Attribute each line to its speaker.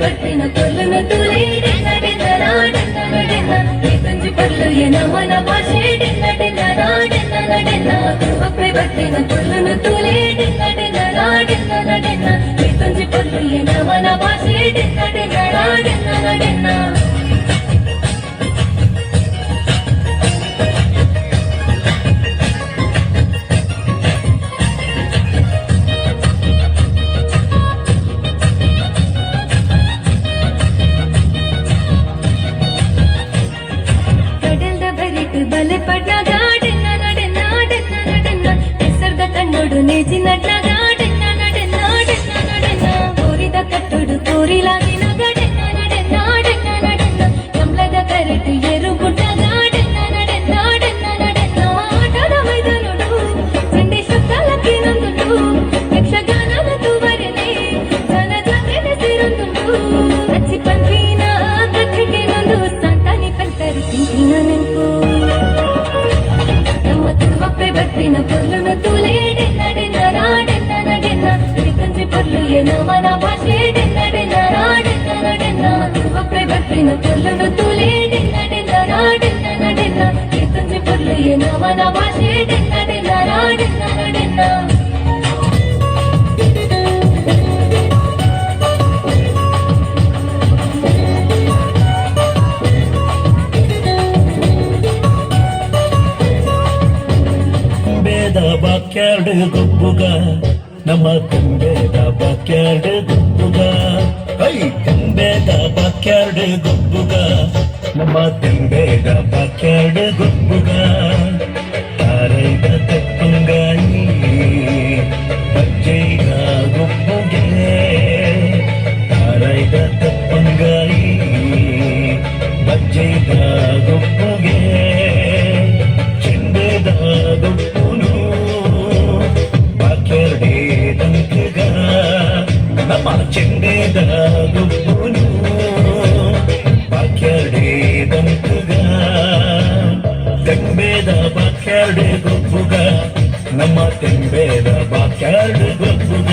Speaker 1: పట్టిన పొల్లున తూలే డిన్న డిన్నరా డిన్న డిన్న. ఏతంజి పళ్ళు ఎనమన భాషే డిన్న డిన్నరా డిన్న డిన్న. కృపపై పట్టిన పొల్లున తూలే డిన్న డిన్నరా డిన్న డిన్న. పళ్ళు ఎనమన భాషే కట్టుడు లేచినట్ల కోరిద కట్టుడు కోరిలాగిన కరెక్ట్ ఎరుగుడ్డ been a good ತುರುವಪ್ಪೆ ಬಟ್ಟಿನ ಪೊರ್ಲುನ ತೂಲೇಡೆ ನಡೆನ ನಾಡೆನ್ನ ನಡೆನ್ನ ಕಂಜಿ ಪೊರ್ಲು ಏನ ಮನ ಭಾಷೆ ನಡೆನ ನಾಡೆನ್ನ ನಡೆನ್ನ
Speaker 2: ಬೇದ ಬಾಕ್ಯಾರ್ಡ್ ಗುಬ್ಬುಗ ನಮ್ಮ ತುಂಬೆದ ಬಾಕ್ಯಾರ್ಡ್ ಗುಬ್ಬುಗ ಐ ತುಂಬೆದ ಬಾಕ್ಯಾರ್ಡ್ ಗುಬ್ಬುಗ ನಮ್ಮ ತುಂಬೆದ ಬಾಕ್ಯಾರ್ಡ್ ಗುಬ್ಬುಗ ಬಾಕೆರಡೆ ದಂಕಗ ತೆಂಬೇದ ಬಾಕೆರಡೆ ಗುಪ್ಪುಗ ನಮ್ಮ ತೆಂಬೇದ ಬಾಕೆರಡೆ ಗುಪ್ಪುಗ